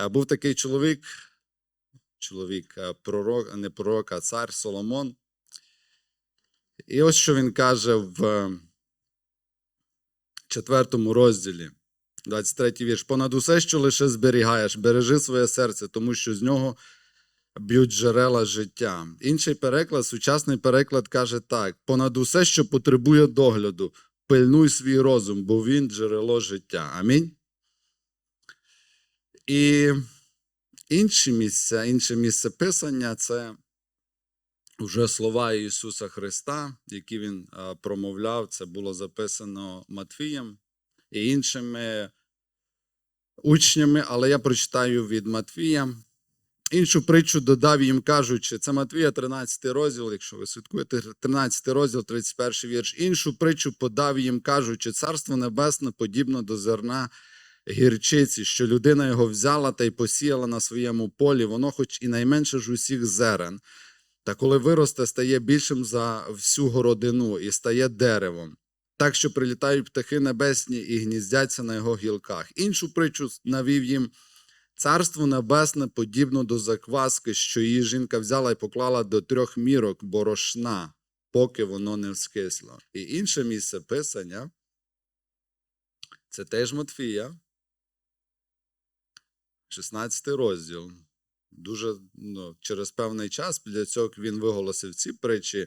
Був такий чоловік, чоловік, пророк, не пророк, а цар Соломон. І ось що він каже в е, четвертому розділі, 23 вірш. Понад усе, що лише зберігаєш, бережи своє серце, тому що з нього б'ють джерела життя. Інший переклад, сучасний переклад каже так: понад усе, що потребує догляду, пильнуй свій розум, бо він джерело життя. Амінь. І інші місця, інше місце писання це вже слова Ісуса Христа, які Він промовляв. Це було записано Матвієм і іншими учнями, але я прочитаю від Матвія. Іншу притчу додав їм, кажучи, це Матвія, 13 розділ, якщо ви слідкуєте, 13 розділ, 31 вірш. Іншу притчу подав їм, кажучи, царство небесне подібно до зерна гірчиці, що людина його взяла та й посіяла на своєму полі, воно, хоч і найменше ж усіх зерен, та коли виросте, стає більшим за всю городину і стає деревом, так що прилітають птахи небесні і гніздяться на його гілках. Іншу притчу навів їм. Царство небесне подібно до закваски, що її жінка взяла і поклала до трьох мірок борошна, поки воно не вскисло. І інше місце писання це теж Матфія, 16 розділ. Дуже ну, через певний час після цього він виголосив ці притчі.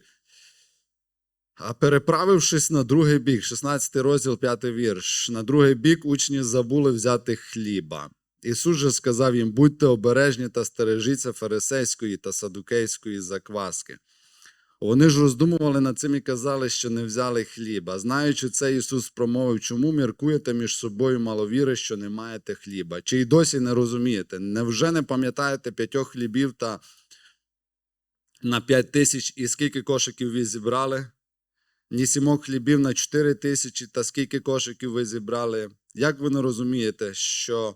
А переправившись на другий бік, 16 розділ, 5 вірш, на другий бік учні забули взяти хліба. Ісус же сказав їм: будьте обережні та стережіться фарисейської та садукейської закваски. Вони ж роздумували над цим і казали, що не взяли хліба. Знаючи це, Ісус промовив, чому міркуєте між собою маловіри, що не маєте хліба? Чи й досі не розумієте? Невже не пам'ятаєте п'ятьох хлібів та на п'ять тисяч і скільки кошиків ви зібрали? Ні сімок хлібів на чотири тисячі, та скільки кошиків ви зібрали? Як ви не розумієте, що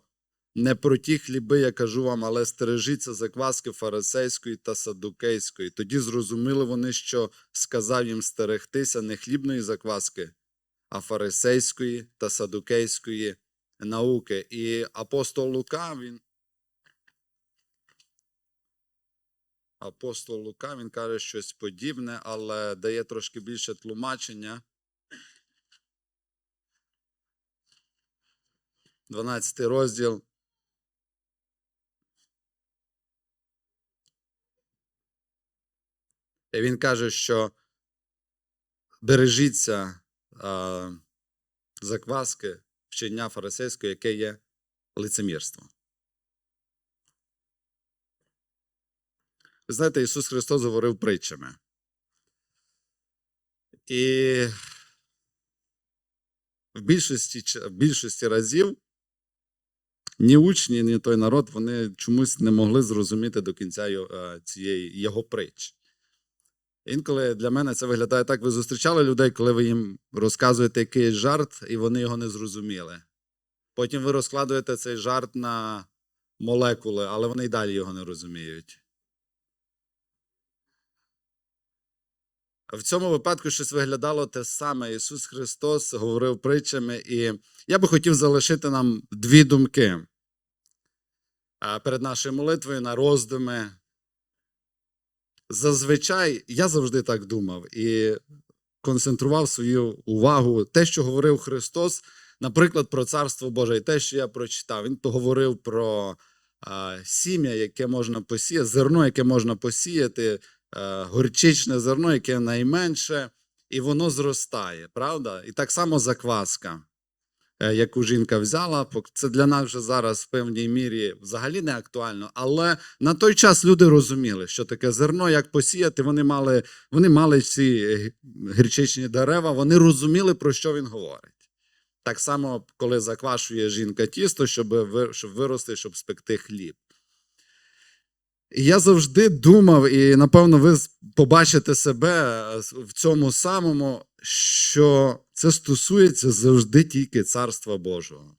не про ті хліби я кажу вам, але стережіться закваски фарисейської та садукейської. Тоді зрозуміли вони, що сказав їм стерегтися не хлібної закваски, а фарисейської та садукейської науки. І апостол Лука, він. Апостол Лука, він каже щось подібне, але дає трошки більше тлумачення. 12 розділ. Він каже, що бережіться а, закваски вчення фарисейського, яке є лицемірство. Ви знаєте, Ісус Христос говорив притчами. І в більшості, в більшості разів ні учні, ні той народ вони чомусь не могли зрозуміти до кінця е, цієї його притч. Інколи для мене це виглядає так: ви зустрічали людей, коли ви їм розказуєте якийсь жарт, і вони його не зрозуміли. Потім ви розкладуєте цей жарт на молекули, але вони й далі його не розуміють. В цьому випадку щось виглядало те саме. Ісус Христос говорив притчами, і я би хотів залишити нам дві думки перед нашою молитвою на роздуми. Зазвичай я завжди так думав і концентрував свою увагу. Те, що говорив Христос, наприклад, про Царство Боже, і те, що я прочитав, Він говорив про а, сім'я, яке можна посіяти, зерно, яке можна посіяти, а, горчичне зерно, яке найменше, і воно зростає, правда? І так само закваска, яку жінка взяла, це для нас вже зараз в певній мірі взагалі не актуально. Але на той час люди розуміли, що таке зерно, як посіяти. Вони мали, вони мали ці е, гірчичні дерева, вони розуміли, про що він говорить. Так само, коли заквашує жінка тісто, щоб, щоб вирости, щоб спекти хліб. Я завжди думав, і напевно, ви побачите себе е, в цьому самому, що це стосується завжди тільки Царства Божого.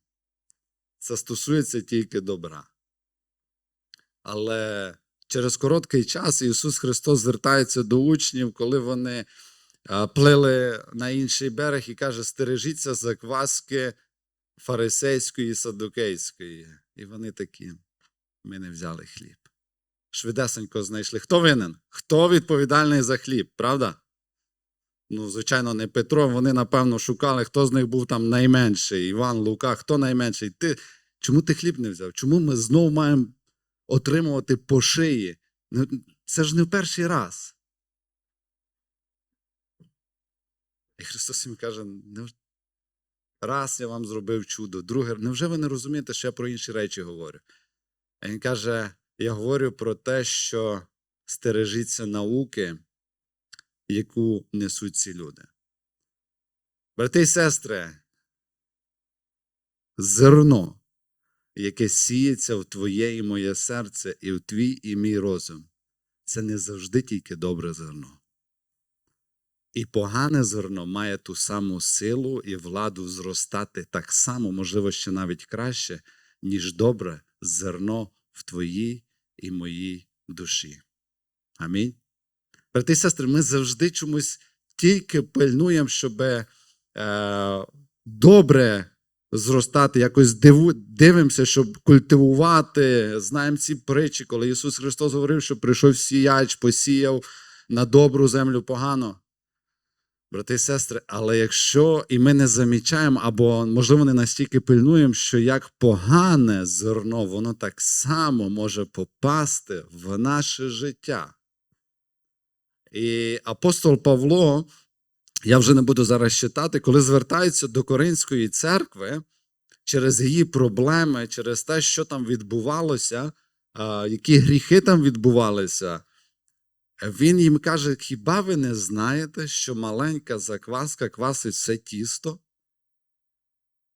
Це стосується тільки добра. Але через короткий час Ісус Христос звертається до учнів, коли вони плили на інший берег і каже: стережіться закваски фарисейської і садукейської. І вони такі. ми не взяли хліб. Швидесенько знайшли. Хто винен? Хто відповідальний за хліб, правда? Ну, звичайно, не Петро. Вони, напевно, шукали, хто з них був там найменший. Іван, Лука, хто найменший? Ти, чому ти хліб не взяв? Чому ми знову маємо отримувати по шиї? Це ж не в перший раз. І Христос їм каже: раз я вам зробив чудо, друге, невже ви не розумієте, що я про інші речі говорю? А він каже: я говорю про те, що стережіться науки, яку несуть ці люди. Брати і сестри, зерно, яке сіється в твоє і моє серце, і в твій і мій розум, це не завжди тільки добре зерно. І погане зерно має ту саму силу і владу зростати так само, можливо, ще навіть краще, ніж добре зерно в твоїй і моїй душі. Амінь. Брати і сестри, ми завжди чомусь тільки пильнуємо, щоб е, добре зростати, якось диву, дивимося, щоб культивувати. Знаємо ці притчі, коли Ісус Христос говорив, що прийшов сіяч, посіяв на добру землю погано. Брати і сестри, але якщо і ми не замічаємо, або, можливо, не настільки пильнуємо, що як погане зерно, воно так само може попасти в наше життя. І апостол Павло, я вже не буду зараз читати, коли звертається до Коринської церкви через її проблеми, через те, що там відбувалося, які гріхи там відбувалися, він їм каже: хіба ви не знаєте, що маленька закваска квасить все тісто?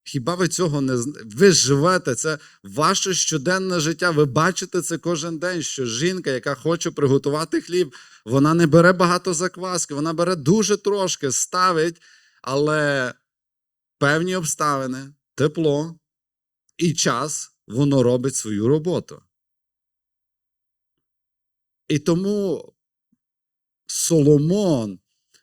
Хіба ви цього не Ви живете, це ваше щоденне життя. Ви бачите це кожен день, що жінка, яка хоче приготувати хліб, вона не бере багато закваски, вона бере дуже трошки, ставить, але певні обставини, тепло і час воно робить свою роботу. І тому Соломон,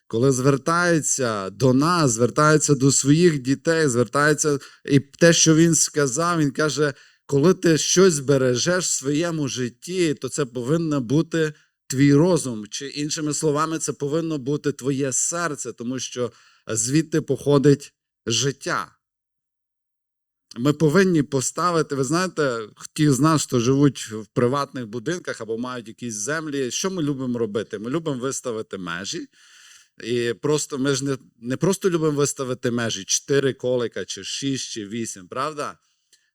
коли звертається до нас, звертається до своїх дітей, звертається, і те, що він сказав, він каже: коли ти щось бережеш в своєму житті, то це повинно бути твій розум. Чи іншими словами, це повинно бути твоє серце, тому що звідти походить життя. Ми повинні поставити, ви знаєте, ті з нас, хто живуть в приватних будинках або мають якісь землі, що ми любимо робити? Ми любимо виставити межі. І просто ми ж не, не просто любимо виставити межі 4 колика, чи 6, чи 8, правда?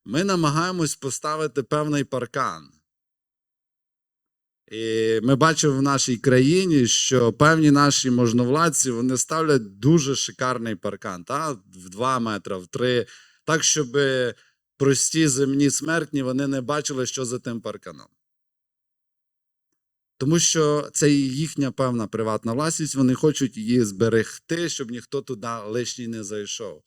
Ми намагаємось поставити певний паркан. І ми бачимо в нашій країні, що певні наші можновладці вони ставлять дуже шикарний паркан, та? в 2 метри, в 3 так, щоб прості земні смертні вони не бачили, що за тим парканом. Тому що це їхня певна приватна власність, вони хочуть її зберегти, щоб ніхто туди лишній не зайшов.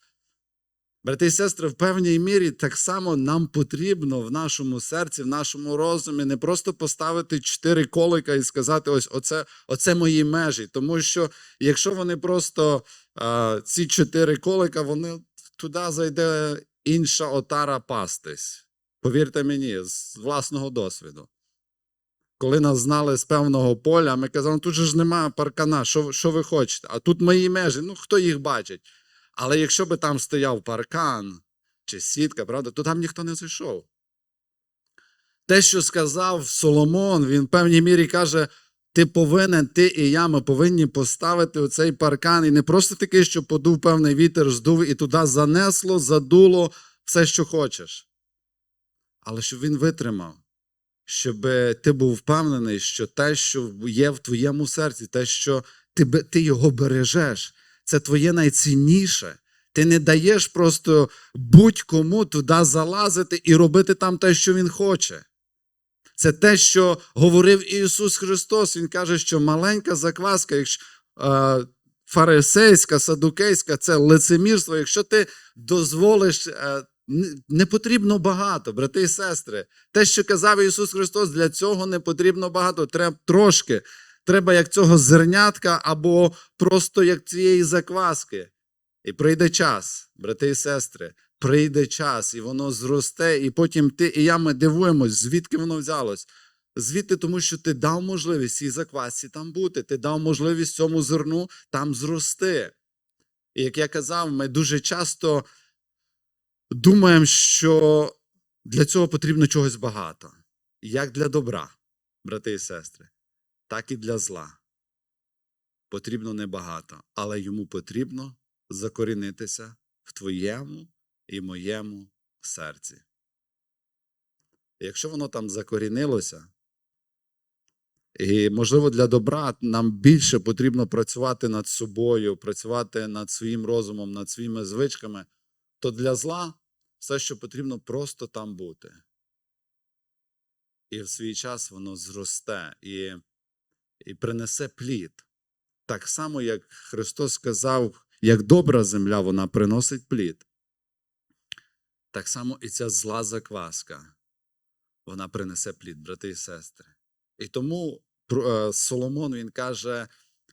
Брати і сестри, в певній мірі так само нам потрібно в нашому серці, в нашому розумі не просто поставити чотири колика і сказати: ось оце, оце мої межі. Тому що якщо вони просто а, ці чотири колика, вони туди зайде інша отара пастись. Повірте мені, з власного досвіду. Коли нас знали з певного поля, ми казали, «Ну, тут же ж немає паркана, що, що ви хочете? А тут мої межі, ну хто їх бачить? Але якщо би там стояв паркан чи сітка, правда, то там ніхто не зайшов. Те, що сказав Соломон, він в певній мірі каже: ти повинен, ти і я, ми повинні поставити оцей паркан. І не просто такий, що подув певний вітер, здув і туди занесло, задуло все, що хочеш. Але щоб він витримав, щоб ти був впевнений, що те, що є в твоєму серці, те, що ти, ти його бережеш, це твоє найцінніше. Ти не даєш просто будь-кому туди залазити і робити там те, що він хоче. Це те, що говорив Ісус Христос. Він каже, що маленька закваска, якщо е, фарисейська, садукейська, це лицемірство. Якщо ти дозволиш, е, не- потрібно багато, брати і сестри. Те, що казав Ісус Христос, для цього не потрібно багато. Треба трошки. Треба як цього зернятка, або просто як цієї закваски. І прийде час, брати і сестри, прийде час, і воно зросте, і потім ти і я ми дивуємось, звідки воно взялось. Звідти, тому що ти дав можливість цій заквасці там бути, ти дав можливість цьому зерну там зрости. І як я казав, ми дуже часто думаємо, що для цього потрібно чогось багато. Як для добра, брати і сестри, так і для зла. Потрібно небагато, але йому потрібно закорінитися в твоєму і моєму серці. Якщо воно там закорінилося, і, можливо, для добра нам більше потрібно працювати над собою, працювати над своїм розумом, над своїми звичками, то для зла все, що потрібно, просто там бути. І в свій час воно зросте і, і принесе плід. Так само, як Христос сказав, як добра земля, вона приносить плід. Так само і ця зла закваска, вона принесе плід, брати і сестри. І тому е, Соломон він каже: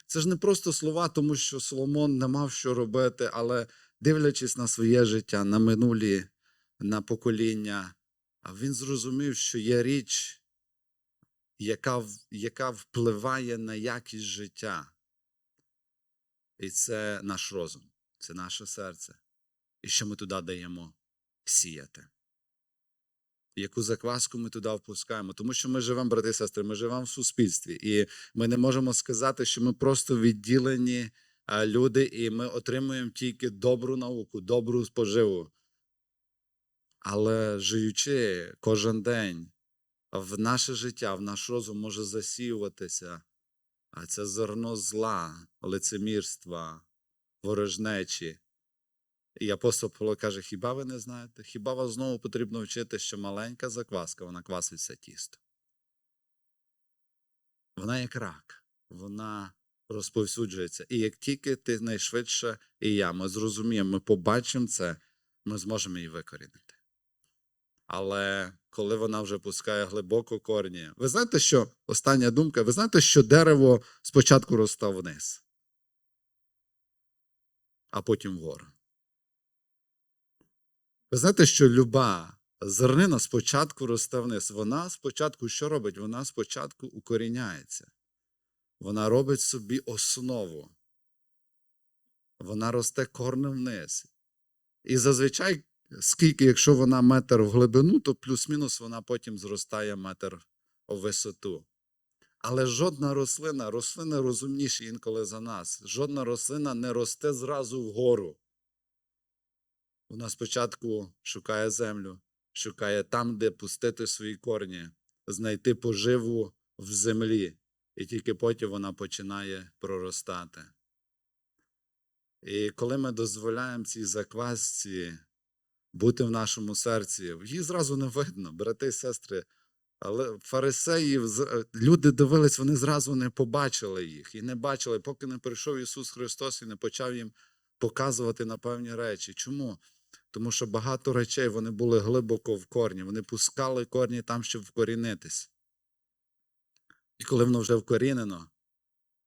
це ж не просто слова, тому що Соломон не мав що робити, але дивлячись на своє життя, на минулі, на покоління, а він зрозумів, що є річ, яка, яка впливає на якість життя. І це наш розум, це наше серце. І що ми туди даємо сіяти. Яку закваску ми туди впускаємо, тому що ми живемо, брати і сестри, ми живемо в суспільстві, і ми не можемо сказати, що ми просто відділені люди, і ми отримуємо тільки добру науку, добру споживу. Але живучи кожен день в наше життя, в наш розум може засіюватися а це зерно зла, лицемірства, ворожнечі. І апостол Павло каже: хіба ви не знаєте? Хіба вас знову потрібно вчити, що маленька закваска, вона квасить все тісто? Вона як рак, вона розповсюджується. І як тільки ти найшвидше і я, ми зрозуміємо, ми побачимо це, ми зможемо її викорінити. Але коли вона вже пускає глибоко корні, ви знаєте, що остання думка, ви знаєте, що дерево спочатку росте вниз, а потім вгору. Ви знаєте, що люба зернина спочатку росте вниз. Вона спочатку що робить? Вона спочатку укоріняється. Вона робить собі основу. Вона росте корнем вниз. І зазвичай, скільки, якщо вона метр в глибину, то плюс-мінус вона потім зростає метр у висоту. Але жодна рослина, рослини розумніші інколи за нас. Жодна рослина не росте зразу вгору. Вона спочатку шукає землю, шукає там, де пустити свої корні, знайти поживу в землі, і тільки потім вона починає проростати. І коли ми дозволяємо цій заквасці бути в нашому серці, її зразу не видно, брати і сестри. Але фарисеїв, е, люди дивились, вони зразу не побачили їх і не бачили, поки не прийшов Ісус Христос і не почав їм показувати на певні речі. Чому? Тому що багато речей вони були глибоко в корні, вони пускали корні там, щоб вкорінитись. І коли воно вже вкорінено,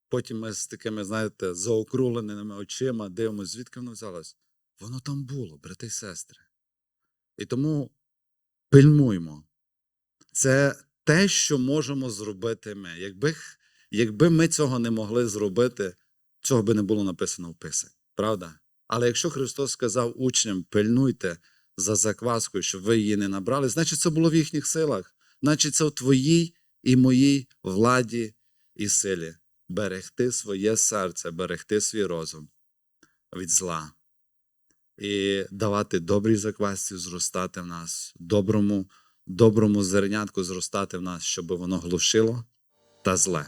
потім ми з такими, знаєте, заокругленими очима дивимося, звідки воно взялось. Воно там було, брати і сестри. І тому пильнуймо. Це те, що можемо зробити ми. Якби, якби ми цього не могли зробити, цього би не було написано в Писанні. Правда? Але якщо Христос сказав учням, пильнуйте за закваскою, щоб ви її не набрали, значить це було в їхніх силах. Значить, це в твоїй і моїй владі і силі. Берегти своє серце, берегти свій розум від зла і давати добрій заквасці зростати в нас, доброму, доброму зернятку зростати в нас, щоб воно глушило та зле.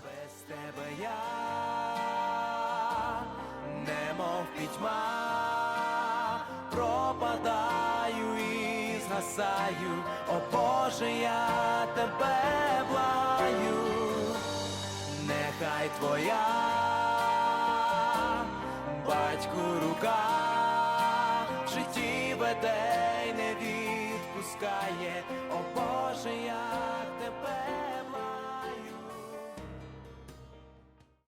Пропадаю і згасаю, о Боже, я тебе благаю, нехай твоя батьку рука житті веде й не відпускає, о Боже, як тебе